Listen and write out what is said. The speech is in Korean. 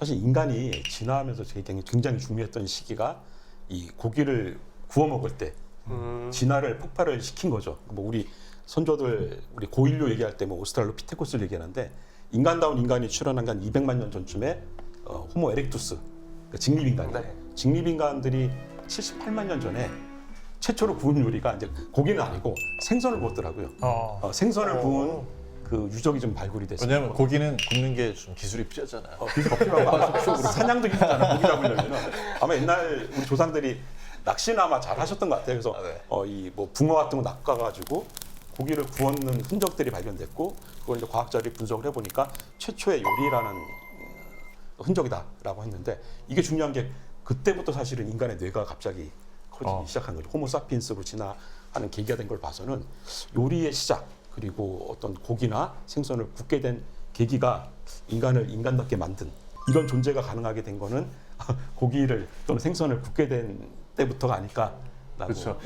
사실 인간이 진화하면서 굉장히 굉장히 중요했던 시기가 이 고기를 구워 먹을 때 음. 진화를 폭발을 시킨 거죠. 뭐 우리 선조들 우리 고인류 얘기할 때 뭐 오스트랄로피테쿠스를 얘기하는데 인간다운 인간이 출현한 게 한 200만 년 전쯤에 어, 호모 에렉투스 그러니까 직립인간 네. 직립인간들이 78만 년 전에 최초로 구운 요리가 이제 고기는 아니고 생선을 구웠더라고요. 어. 어, 생선을 구운 그 유적이 좀 발굴이 됐어요. 왜냐면 고기는 굽는 게 좀 기술이 필요하잖아요. 어, 필요하고 좀 사냥도 힘들잖아 고기 잡으려면 아마 옛날 우리 조상들이 낚시나 아마 잘 하셨던 것 같아요. 그래서 아, 네. 어, 이 뭐 붕어 같은 거 낚아가지고 고기를 구웠는 흔적들이 발견됐고 그걸 이제 과학자들이 분석을 해보니까 최초의 요리라는 음, 흔적이다라고 했는데 이게 중요한 게 그때부터 사실은 인간의 뇌가 갑자기 커지기 어. 시작한 거죠. 호모사피엔스로 진화하는 계기가 된 걸 봐서는 요리의 시작 그리고 어떤 고기나 생선을 굽게 된 계기가 인간을 인간답게 만든 이런 존재가 가능하게 된 거는 고기를 또는 생선을 굽게 된 때부터가 아닐까라고 그렇죠.